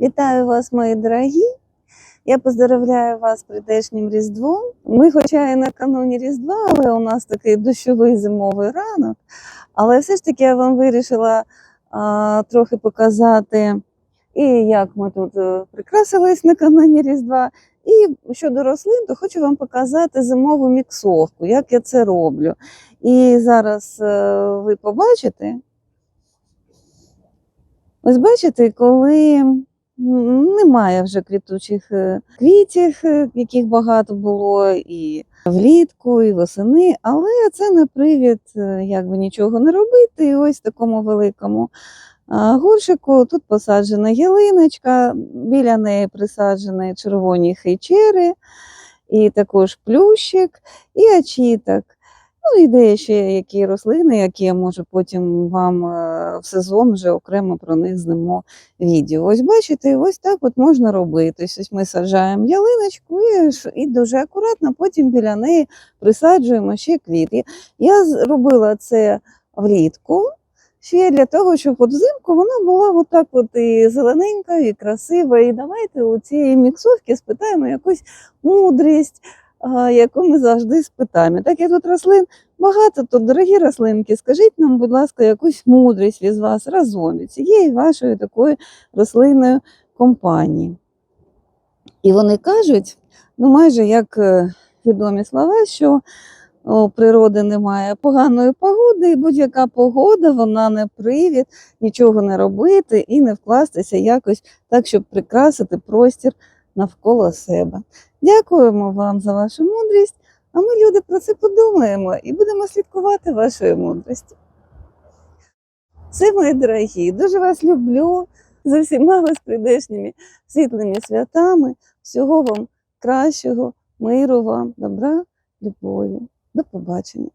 Вітаю вас, мої дорогі. Я поздравляю вас з прийдешнім Різдвом. Ми, хоча і накануні Різдва, але у нас такий дощовий зимовий ранок. Але все ж таки я вам вирішила а, трохи показати, і як ми тут е, прикрасились накануні Різдва. І щодо рослин, то хочу вам показати зимову міксовку, як я це роблю. І зараз е, ви побачите. Ось бачите, коли немає вже квітучих е, квітів, е, яких багато було і влітку, і восени, але це не привід е, якби нічого не робити. І ось в такому великому горшику тут посаджена ялиночка, біля неї присаджені червоні хейчери, і також плющик, і очіток. Ну, і де ще які рослини, які я можу потім вам е, в сезон вже окремо про них зніму відео. Ось бачите, ось так от можна робити. Ось ми саджаємо ялиночку і, і дуже акуратно потім біля неї присаджуємо ще квіти. Я зробила це влітку. Ще для того, щоб от взимку вона була от от і зелененька, і красива. І давайте у цієї міксовки спитаємо якусь мудрість, яку ми завжди спитаємо. Так як тут рослин багато, тут дорогі рослинки, скажіть нам, будь ласка, якусь мудрість від вас разом від цієї вашої такої рослинної компанії. І вони кажуть, ну майже як е, відомі слова, що у природи немає поганої погоди, і будь-яка погода, вона не привід нічого не робити і не вкластися якось так, щоб прикрасити простір навколо себе. Дякуємо вам за вашу мудрість, а ми, люди, про це подумаємо і будемо слідкувати вашою мудрості. Все, мої дорогі, дуже вас люблю. За всіма вас світлими святами. Всього вам кращого, миру вам, добра, любові. До побачення.